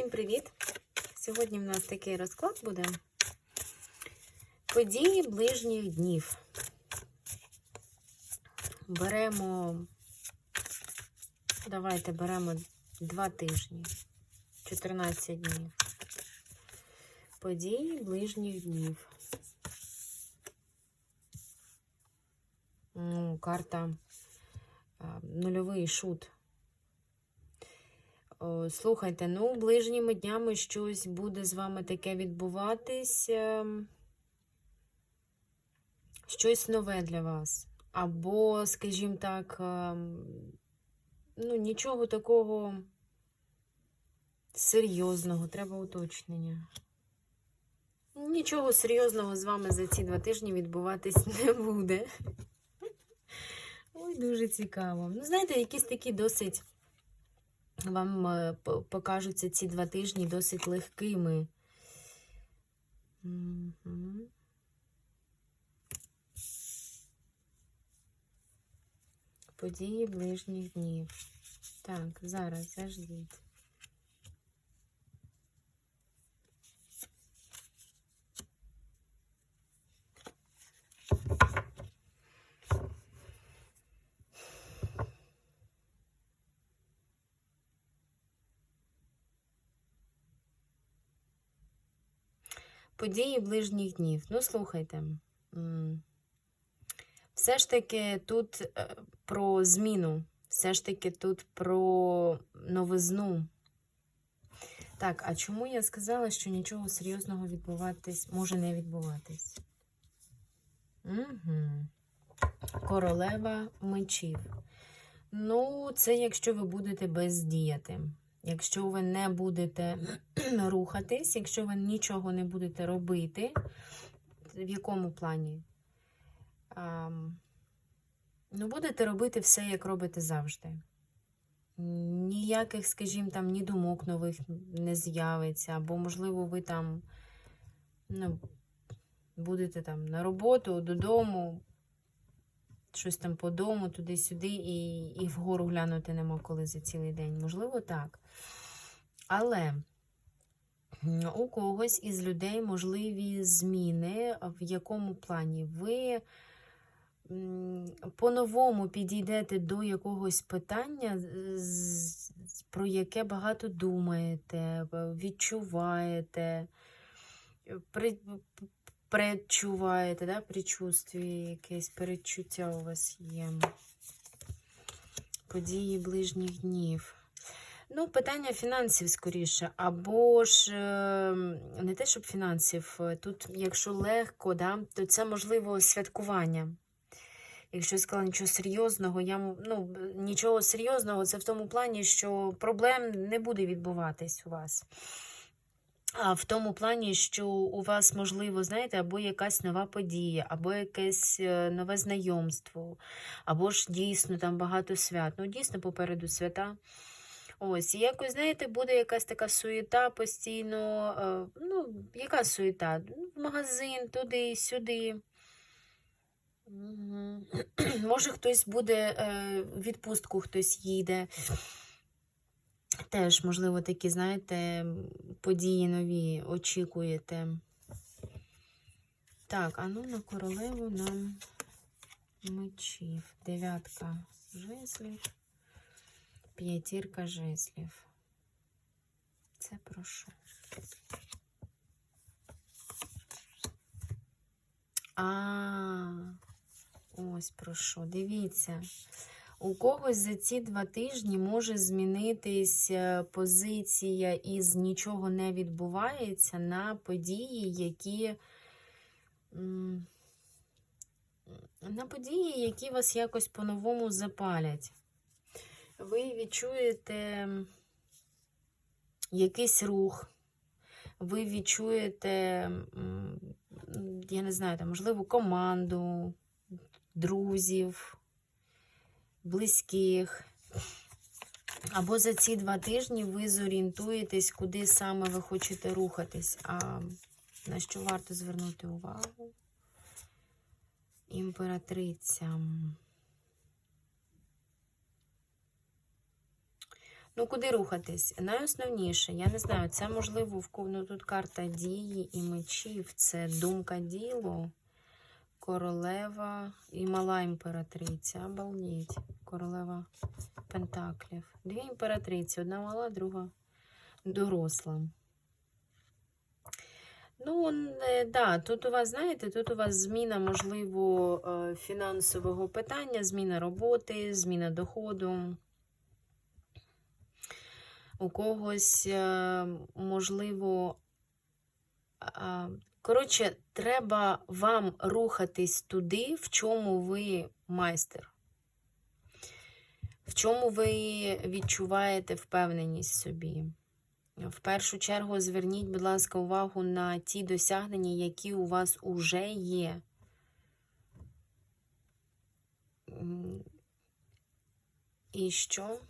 Всім привіт! Сьогодні в нас такий розклад буде. Події ближніх днів. Беремо, давайте беремо два тижні, 14 днів. Події ближніх днів. Ну, карта нульовий шут. О, Слухайте, ну, ближніми днями щось буде з вами таке відбуватись. Щось нове для вас. Або, скажімо так, ем, ну, нічого такого серйозного, треба уточнення. Нічого серйозного з вами за ці два тижні відбуватись не буде. Ой, дуже цікаво. Ну, знаєте, якісь такі досить вам е, покажуться ці два тижні досить легкими. Події ближніх днів. Так, зараз заждіть. Події ближніх днів. Ну, слухайте. Все ж таки тут е, про зміну, все ж таки тут про новизну. Так, а чому я сказала, що нічого серйозного відбуватись може не відбуватись? Угу. Королева мечів. Ну, це якщо ви будете бездіяти. Якщо ви не будете рухатись, якщо ви нічого не будете робити, в якому плані? Ам, ну, будете робити все, як робите завжди. Ніяких, скажімо, там, ні думок нових не з'явиться, або, можливо, ви там ну, будете там на роботу, додому, щось там по дому, туди-сюди, і, і вгору глянути нема коли за цілий день. Можливо, так. Але у когось із людей можливі зміни, в якому плані ви по-новому підійдете до якогось питання, про яке багато думаєте, відчуваєте, предчуваєте, да? предчувстві, якесь передчуття у вас є. Події ближніх днів. Ну, питання фінансів скоріше. Або ж е, не те, щоб фінансів. е, Тут, якщо легко, да, то це можливо святкування. Якщо я сказала нічого серйозного, я ну, нічого серйозного, це в тому плані, що проблем не буде відбуватись у вас. А в тому плані, що у вас, можливо, знаєте, або якась нова подія, або якесь е, нове знайомство, або ж дійсно там багато свят. Ну, дійсно, попереду свята. Ось, і якось, знаєте, буде якась така суєта постійно. е, Ну, яка суєта? Ну, магазин, туди, сюди. Може, хтось буде е, в відпустку, хтось їде. Теж, можливо, такі, знаєте, події нові очікуєте. Так, а ну на королеву нам мечів. Дев'ятка жезлів, п'ятірка жезлів. Це про що? А, ось про що. Дивіться. У когось за ці два тижні може змінитись позиція із нічого не відбувається на події, які на події, які вас якось по-новому запалять. Ви відчуєте якийсь рух, ви відчуєте, я не знаю, там, можливо, команду, друзів близьких. Або за ці два тижні ви зорієнтуєтесь, куди саме ви хочете рухатись. А на що варто звернути увагу? Імператриця. Ну, куди рухатись? Найосновніше, я не знаю, це можливо в ну, тут карта дії і мечів, це думка ділу, королева і мала імператриця. Обалдіть. Королева Пентаклів. Дві імператриці, одна мала, друга доросла. Ну, да, тут у вас, знаєте, тут у вас зміна, можливо, е, фінансового питання, зміна роботи, зміна доходу. У когось, е, можливо, коротше, треба вам рухатись туди, в чому ви майстер, в чому ви відчуваєте впевненість собі. В першу чергу зверніть, будь ласка, увагу на ті досягнення, які у вас уже є. І що?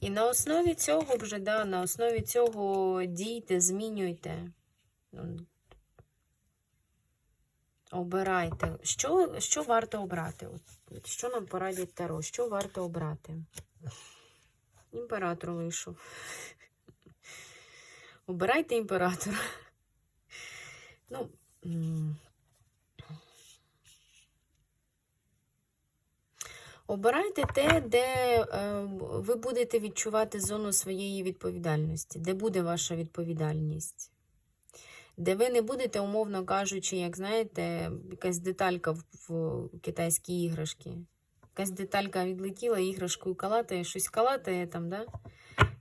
І на основі цього вже, да, на основі цього дійте, змінюйте. Ну, Обирайте. Що, що варто обрати? От, що нам порадять Таро? Що варто обрати? Імператор вийшов. Обирайте імператора. Ну, обирайте те, де е, ви будете відчувати зону своєї відповідальності, де буде ваша відповідальність. Де ви не будете, умовно кажучи, як знаєте, якась деталька в, китайській іграшці. Якась деталька відлетіла, іграшкою калатає, щось калатає там, да?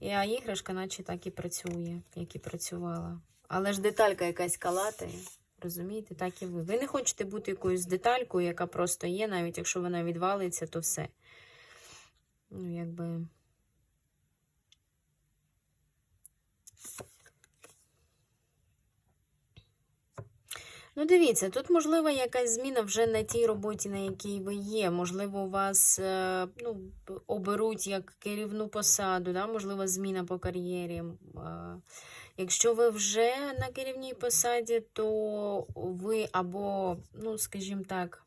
А іграшка наче так і працює, як і працювала. Але ж деталька якась калатає, розумієте, так і ви. Ви не хочете бути якоюсь деталькою, яка просто є, навіть якщо вона відвалиться, то все. Ну, якби. Ну, дивіться, тут можлива якась зміна вже на тій роботі, на якій ви є. Можливо, вас е, ну, оберуть як керівну посаду, да? можливо, зміна по кар'єрі. Якщо ви вже на керівній посаді, то ви або, ну, скажімо так,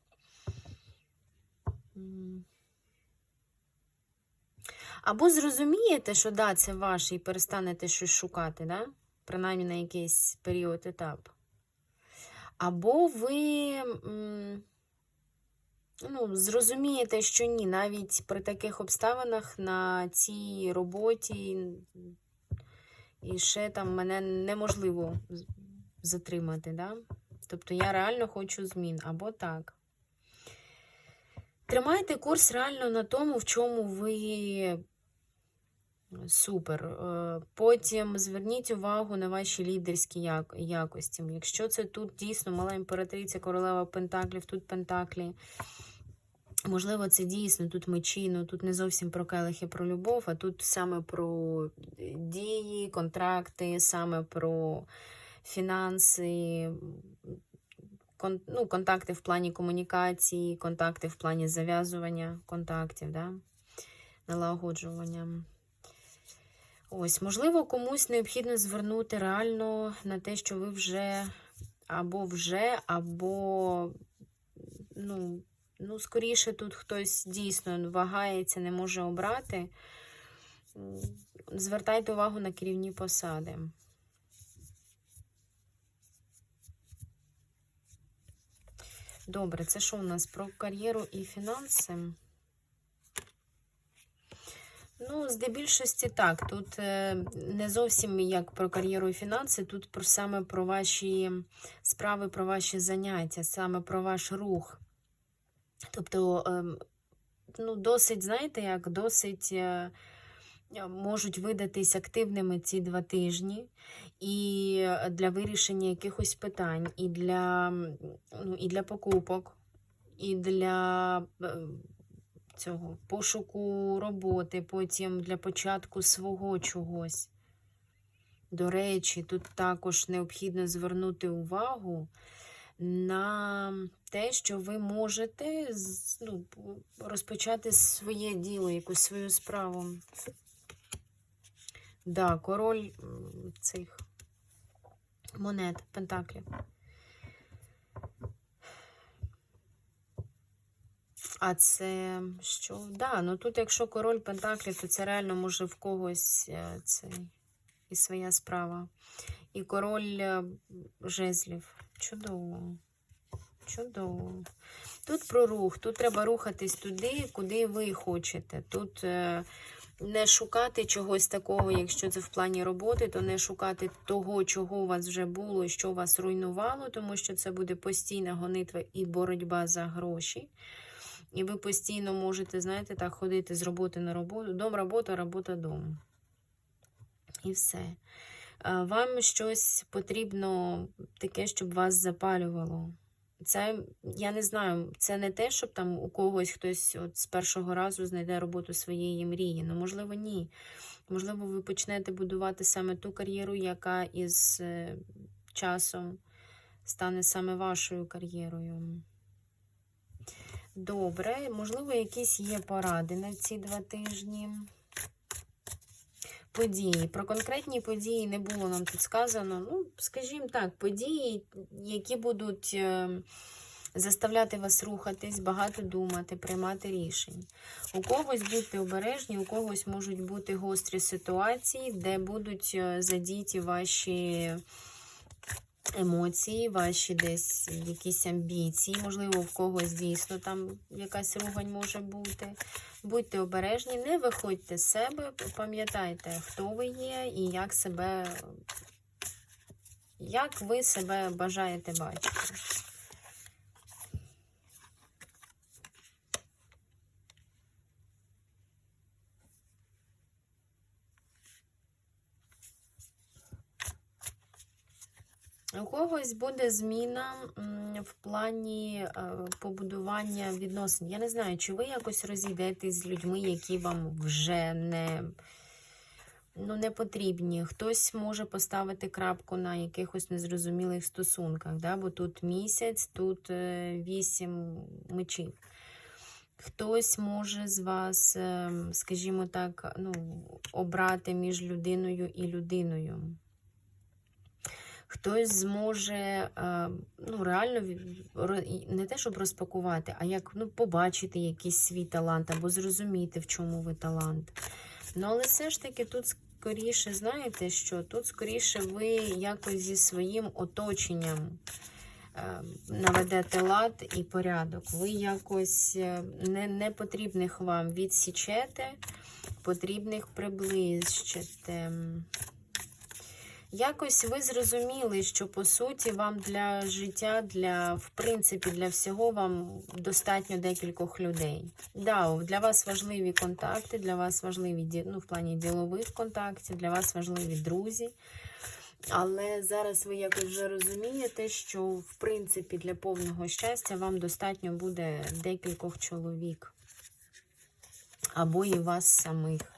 або зрозумієте, що да, це ваше, і перестанете щось шукати, да? принаймні на якийсь період етап. Або ви ну, зрозумієте, що ні, навіть при таких обставинах на цій роботі і ще там мене неможливо затримати. Да? Тобто я реально хочу змін, або так. Тримайте курс реально на тому, в чому ви Супер. Е, Потім зверніть увагу на ваші лідерські якості. Якщо це тут дійсно мала імператриця, королева Пентаклів, тут Пентаклі. Можливо, це дійсно тут мечі, ну тут не зовсім про келихи, про любов, а тут саме про дії, контракти, саме про фінанси, кон, ну, контакти в плані комунікації, контакти в плані зав'язування контактів, да? налагоджування. Ось, можливо, комусь необхідно звернути реально на те, що ви вже або вже, або, ну, ну, скоріше тут хтось дійсно вагається, не може обрати. Звертайте увагу на керівні посади. Добре, це що у нас про кар'єру і фінанси? Ну, здебільшості так. Тут е, не зовсім як про кар'єру і фінанси, тут саме про ваші справи, про ваші заняття, саме про ваш рух. Тобто, ем, ну, досить, знаєте, як досить е, е, можуть видатись активними ці два тижні і для вирішення якихось питань, і для, ну, і для покупок, і для. е, цього пошуку роботи, потім для початку свого чогось. До речі, тут також необхідно звернути увагу на те, що ви можете ну, розпочати своє діло, якусь свою справу. Да, король цих Монет, пентаклів. А це що? Да, ну тут, якщо король Пентаклів, то це реально може в когось е, це і своя справа. І король е, жезлів. Чудово. Чудово. Тут про рух, тут треба рухатись туди, куди ви хочете. Тут е, не шукати чогось такого, якщо це в плані роботи, то не шукати того, чого у вас вже було що вас руйнувало, тому що це буде постійна гонитва і боротьба за гроші. І ви постійно можете, знаєте, так, ходити з роботи на роботу, дом, робота, робота, дом. І все. Вам щось потрібно таке, щоб вас запалювало. Це, я не знаю, це не те, щоб там у когось хтось от з першого разу знайде роботу своєї мрії. Ну, можливо, ні. Можливо, ви почнете будувати саме ту кар'єру, яка із е, часом стане саме вашою кар'єрою. Добре, можливо, якісь є поради на ці два тижні. Події. Про конкретні події не було нам тут сказано. Ну, скажімо так, події, які будуть е, заставляти вас рухатись, багато думати, приймати рішень. У когось будьте обережні, у когось можуть бути гострі ситуації, де будуть е, задіті ваші емоції, ваші десь якісь амбіції, можливо, в когось дійсно там якась ругань може бути. Будьте обережні, не виходьте з себе, пам'ятайте, хто ви є і як себе, як ви себе бажаєте бачити. У когось буде зміна в плані е, побудування відносин. Я не знаю, чи ви якось розійдетесь з людьми, які вам вже не, ну, не потрібні. Хтось може поставити крапку на якихось незрозумілих стосунках, да? бо тут місяць, тут е, вісім мечів. Хтось може з вас, е, скажімо так, ну, обрати між людиною і людиною. Хтось зможе е, ну, реально не те, щоб розпакувати, а як ну, побачити якийсь свій талант або зрозуміти, в чому ви талант. Ну, але все ж таки тут скоріше, знаєте, що тут скоріше ви якось зі своїм оточенням е, наведете лад і порядок. Ви якось е, не, непотрібних вам відсічете, потрібних приближите. Якось ви зрозуміли, що по суті вам для життя, для в принципі, для всього вам достатньо декількох людей. Да, для вас важливі контакти, для вас важливі ну, в плані ділових контактів, для вас важливі друзі. Але зараз ви якось вже розумієте, що в принципі для повного щастя вам достатньо буде декількох чоловік або і вас самих.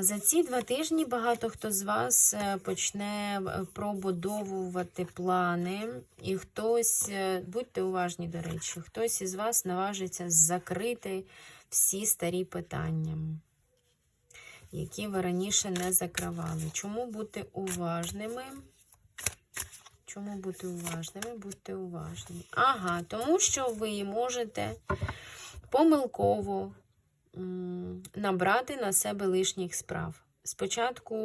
За ці два тижні багато хто з вас е, почне е, пробудовувати плани, і хтось, е, будьте уважні, до речі, хтось із вас наважиться закрити всі старі питання, які ви раніше не закривали. Чому бути уважними? Чому бути уважними? Будьте уважні. Ага, тому що ви можете помилково набрати на себе лишніх справ. Спочатку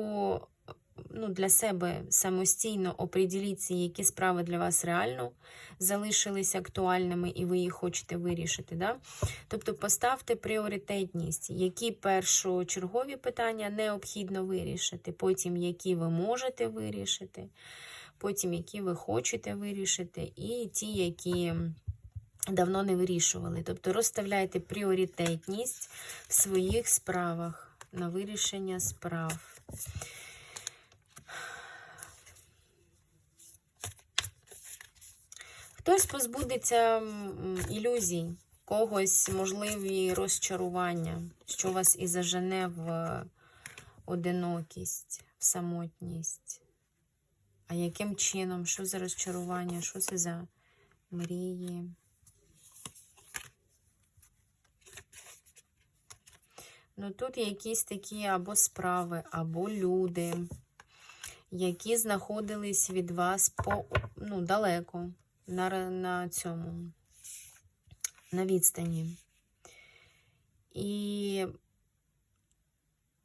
ну, для себе самостійно оприділіться, які справи для вас реально залишились актуальними і ви їх хочете вирішити. Да? Тобто поставте пріоритетність, які першочергові питання необхідно вирішити, потім які ви можете вирішити, потім які ви хочете вирішити, і ті, які давно не вирішували. Тобто розставляйте пріоритетність в своїх справах на вирішення справ. Хтось позбудеться ілюзій, когось можливі розчарування, що вас і зажене в одинокість, в самотність. А яким чином? Що за розчарування? Що це за мрії? Ну, тут якісь такі або справи, або люди, які знаходились від вас по, ну, далеко, на, на цьому, на відстані. І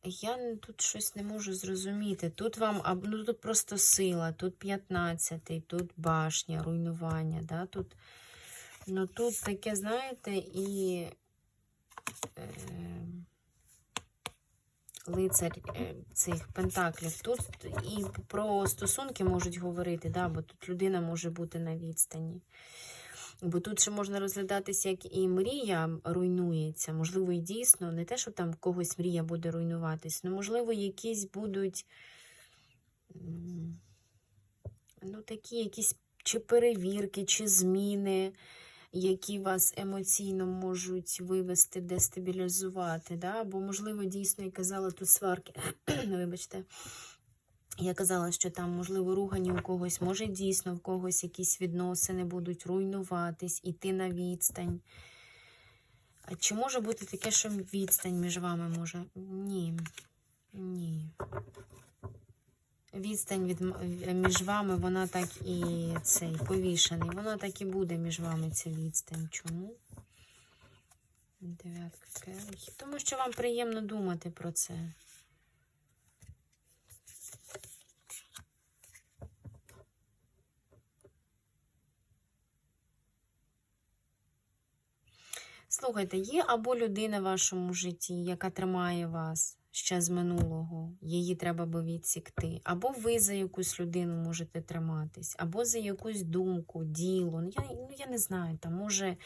я тут щось не можу зрозуміти. Тут вам ну, тут просто сила, тут 15, тут башня, руйнування. Да? Тут, ну, тут таке, знаєте, і е, лицар е, цих пентаклів. Тут і про стосунки можуть говорити, да? бо тут людина може бути на відстані. Бо тут ще можна розглядатися, як і мрія руйнується. Можливо, і дійсно, не те, що там когось мрія буде руйнуватись, але, можливо, якісь будуть ну, такі якісь чи перевірки, чи зміни, які вас емоційно можуть вивести, дестабілізувати. Да? Бо, можливо, дійсно, і казала тут сварки. Вибачте. Я казала, що там, можливо, ругані у когось, може дійсно в когось якісь відносини будуть руйнуватись, іти на відстань. А чи може бути таке, що відстань між вами може? Ні. Ні. Відстань від, між вами, вона так і цей повішений. Вона так і буде між вами ця відстань. Чому? Дев'ятка келихів. Тому що вам приємно думати про це. Слухайте, є або людина в вашому житті, яка тримає вас ще з минулого, її треба би відсікти, або ви за якусь людину можете триматись, або за якусь думку, діло. Ну, я, ну, я не знаю, там, може,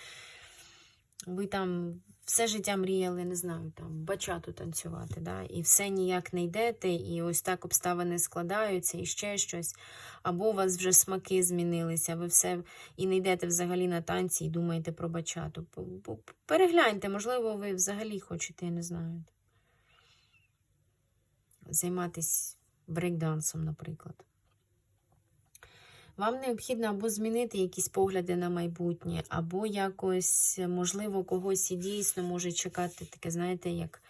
ви там все життя мріяли, не знаю, там бачату танцювати, да? і все ніяк не йдете, і ось так обставини складаються, і ще щось. Або у вас вже смаки змінилися, ви все і не йдете взагалі на танці і думаєте про бачату. Перегляньте, можливо, ви взагалі хочете, я не знаю, займатися брейкдансом, наприклад. Вам необхідно або змінити якісь погляди на майбутнє, або якось, можливо, когось і дійсно може чекати таке, знаєте, як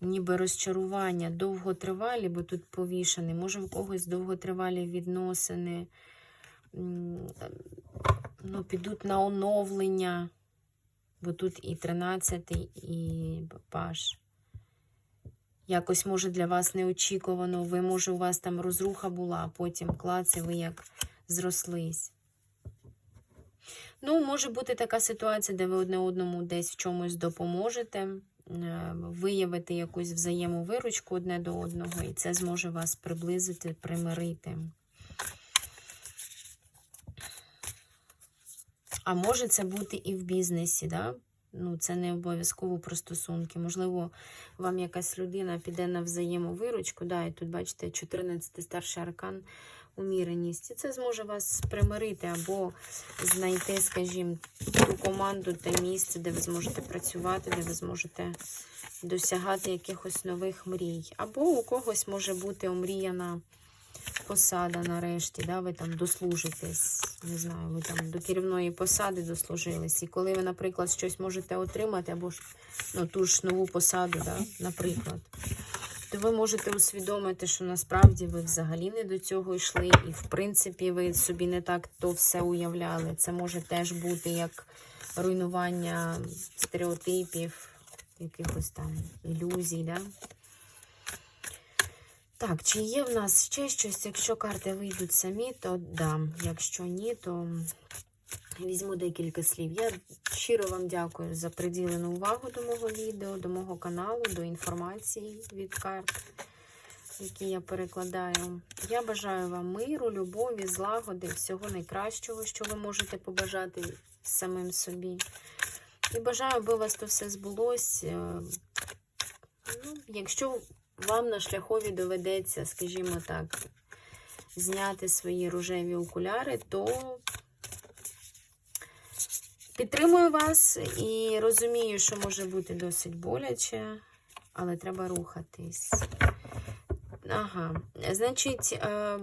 ніби розчарування, довготривалі, бо тут повішений, може в когось довготривалі відносини, ну, підуть на оновлення, бо тут і 13, і паш. Якось, може, для вас неочікувано, ви, може, у вас там розруха була, а потім клац, і ви як зрослись. Ну, може бути така ситуація, де ви одне одному десь в чомусь допоможете, е, виявити якусь взаємовиручку одне до одного, і це зможе вас приблизити, примирити. А може це бути і в бізнесі, да? Ну, це не обов'язково про стосунки. Можливо, вам якась людина піде на взаємовиручку, да, і тут, бачите, 14 старший аркан уміреність. І це зможе вас примирити або знайти, скажімо, ту команду, те місце, де ви зможете працювати, де ви зможете досягати якихось нових мрій. Або у когось може бути омріяна посада нарешті, да, ви там дослужитесь, не знаю, ви там до керівної посади дослужились. І коли ви, наприклад, щось можете отримати, або ж ну, ту ж нову посаду, да, наприклад, то ви можете усвідомити, що насправді ви взагалі не до цього йшли, і в принципі ви собі не так то все уявляли. Це може теж бути як руйнування стереотипів, якихось там ілюзій. Да? Так, чи є в нас ще щось? Якщо карти вийдуть самі, то дам. Якщо ні, то візьму декілька слів. Я щиро вам дякую за приділену увагу до мого відео, до мого каналу, до інформації від карт, які я перекладаю. Я бажаю вам миру, любові, злагоди, всього найкращого, що ви можете побажати самим собі. І бажаю, аби у вас то все збулось. Е, Ну, якщо вам на шляхові доведеться, скажімо так, зняти свої рожеві окуляри, то підтримую вас і розумію, що може бути досить боляче, але треба рухатись. Ага, значить, е,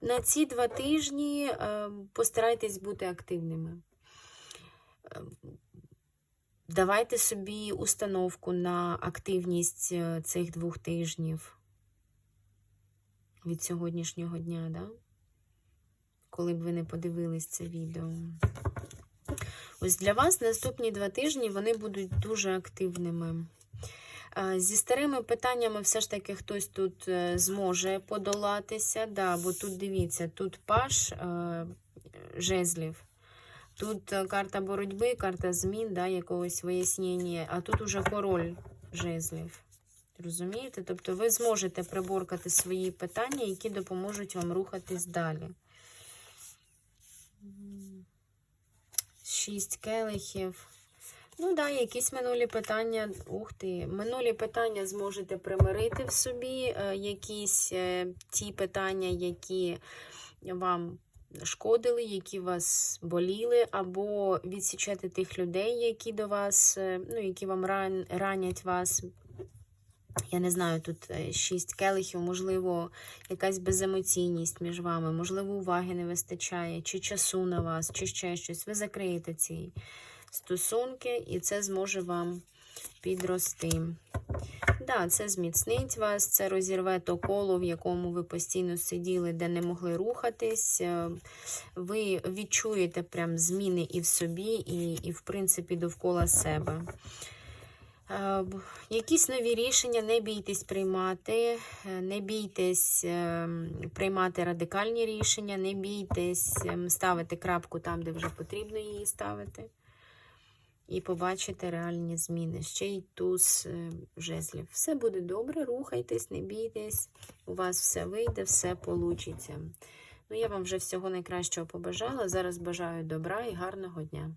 на ці два тижні е, постарайтесь бути активними. Давайте собі установку на активність е, цих двох тижнів. від сьогоднішнього дня, да? коли б ви не подивились це відео. Ось для вас наступні два тижні вони будуть дуже активними. Е, Зі старими питаннями все ж таки хтось тут е, зможе подолатися. Да, бо тут дивіться, тут паш жезлів, тут е, карта боротьби, карта змін, да, якогось вияснення, а тут уже король жезлів. Розумієте? Тобто ви зможете приборкати свої питання, які допоможуть вам рухатись далі. Шість келихів. Ну да, якісь минулі питання. Ух ти, минулі питання зможете примирити в собі, е, якісь е, ті питання, які вам шкодили, які вас боліли, або відсічати тих людей, які до вас, е, ну, які вам ран, ранять вас. Я не знаю, тут е, шість келихів, можливо, якась беземоційність між вами, можливо, уваги не вистачає, чи часу на вас, чи ще щось. Ви закриєте ці стосунки, і це зможе вам підрости. Да, це зміцнить вас, це розірве то коло, в якому ви постійно сиділи, де не могли рухатись. Е, Ви відчуєте прям зміни і в собі, і, і в принципі, довкола себе. Е, Якісь нові рішення не бійтесь приймати, е, не бійтесь приймати радикальні рішення, не бійтесь ем, ставити крапку там, де вже потрібно її ставити. І побачите реальні зміни. Ще й туз е, жезлів. Все буде добре, рухайтесь, не бійтесь. У вас все вийде, все получиться. Ну, я вам вже всього найкращого побажала. Зараз бажаю добра і гарного дня.